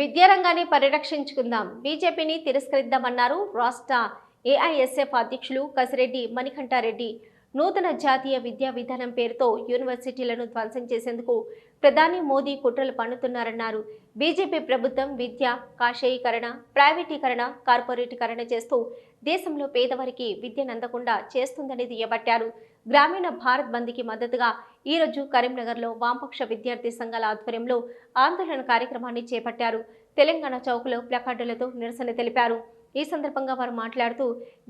విద్యారంగాన్ని పరిరక్షించుకుందాం. బీజేపీని తిరస్కరిద్దామన్నారు రాష్ట్ర ఏఐఎస్ఎఫ్ అధ్యక్షులు కసిరెడ్డి మణికంఠారెడ్డి. నూతన జాతీయ విద్యా విధానం పేరుతో యూనివర్సిటీలను ధ్వంసం చేసేందుకు ప్రధాని మోదీ కుట్రలు పన్నుతున్నారన్నారు. బీజేపీ ప్రభుత్వం విద్య కాషేయీకరణ ప్రైవేటీకరణ కార్పొరేటీకరణ చేస్తూ దేశంలో పేదవారికి విద్యను అందకుండా చేస్తుందని దుయ్యబట్టారు గ్రామీణ భారత్ బంద్కి మద్దతుగా ఈరోజు కరీంనగర్లో వామపక్ష విద్యార్థి సంఘాల ఆధ్వర్యంలో ఆందోళన కార్యక్రమాన్ని చేపట్టారు. తెలంగాణ చౌక్లో ప్లకార్డులతో నిరసన తెలిపారు. ఈ సందర్భంగా వారు మాట్లాడుతూ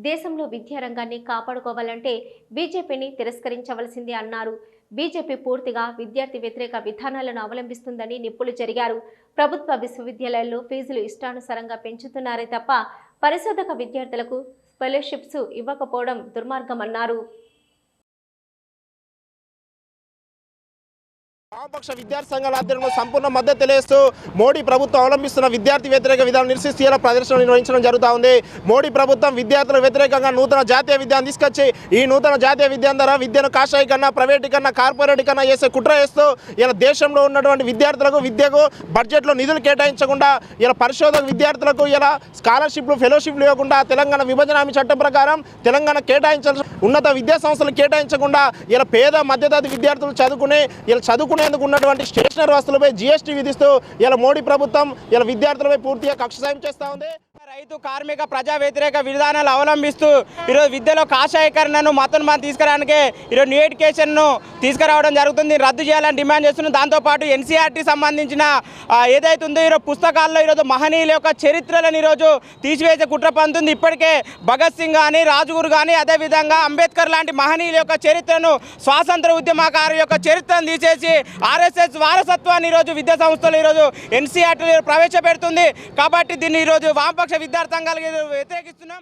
దేశంలో విద్యారంగాన్ని కాపాడుకోవాలంటే బీజేపీని తిరస్కరించవలసిందే అన్నారు. బీజేపీ పూర్తిగా విద్యార్థి వ్యతిరేక విధానాలను అవలంబిస్తుందని నిప్పులు జరిగారు. ప్రభుత్వ విశ్వవిద్యాలయాల్లో ఫీజులు ఇష్టానుసారంగా పెంచుతున్నారే తప్ప పరిశోధక విద్యార్థులకు స్కాలర్షిప్స్ ఇవ్వకపోవడం దుర్మార్గమన్నారు. వామపక్ష విద్యార్థి సంఘాల ఆధ్వర్యంలో సంపూర్ణ మద్దతు తెలియజేస్తూ మోడీ ప్రభుత్వం అవలంబిస్తున్న విద్యార్థి వ్యతిరేక విధానం నిరసిస్తూ ఇలా ప్రదర్శన నిర్వహించడం జరుగుతూ ఉంది. మోడీ ప్రభుత్వం విద్యార్థులకు వ్యతిరేకంగా నూతన జాతీయ విద్యను తీసుకొచ్చి ఈ నూతన జాతీయ విద్యాన్ని ద్వారా విద్యను కాషాయీకరణ ప్రైవేటీకరణ కార్పొరేటీకరణ చేసే కుట్ర చేస్తూ ఇలా దేశంలో ఉన్నటువంటి విద్యార్థులకు విద్యకు బడ్జెట్లో నిధులు కేటాయించకుండా ఇలా పరిశోధక విద్యార్థులకు ఇలా స్కాలర్షిప్లు ఫెలోషిప్లు ఇవ్వకుండా తెలంగాణ విభజన హామీ చట్టం ప్రకారం తెలంగాణ కేటాయించాల్సిన ఉన్నత విద్యా సంస్థలు కేటాయించకుండా ఇలా పేద మధ్యతరగతి విద్యార్థులు చదువుకునే ఇలా చదువుకునేందుకు ఉన్నటువంటి స్టేషనరీ వస్తువులపై జీఎస్టీ విధిస్తూ ఇలా మోడీ ప్రభుత్వం ఇలా విద్యార్థులపై పూర్తిగా కక్ష సాయం చేస్తూ ఉంది. రైతు కార్మిక ప్రజా వ్యతిరేక విధానాలు అవలంబిస్తూ ఈరోజు విద్యలో కాషాయకరణను కాషాయీకరణను మనం తీసుకురావడానికి ఈరోజు న్యూ ఎడ్యుకేషన్ను తీసుకురావడం జరుగుతుంది. రద్దు చేయాలని డిమాండ్ చేస్తున్నాం దాంతోపాటు ఎన్సీఆర్టీ సంబంధించిన ఏదైతే ఉందో ఈరోజు పుస్తకాల్లో ఈరోజు మహనీయుల యొక్క చరిత్రలను ఈరోజు తీసివేసే కుట్ర పంతుంది ఇప్పటికే భగత్ సింగ్ కానీ రాజుగురు కానీ అదేవిధంగా అంబేద్కర్ లాంటి మహనీయుల యొక్క చరిత్రను స్వాతంత్ర ఉద్యమకారు యొక్క చరిత్రను తీసేసి ఆర్ఎస్ఎస్ వారసత్వాన్ని ఈరోజు విద్యా సంస్థలు ఈరోజు ఎన్సీఆర్టీ ప్రవేశపెడుతుంది. కాబట్టి దీన్ని ఈరోజు వామపక్ష విద్యార్థి సంఘాలకు వ్యతిరేకిస్తున్నాం.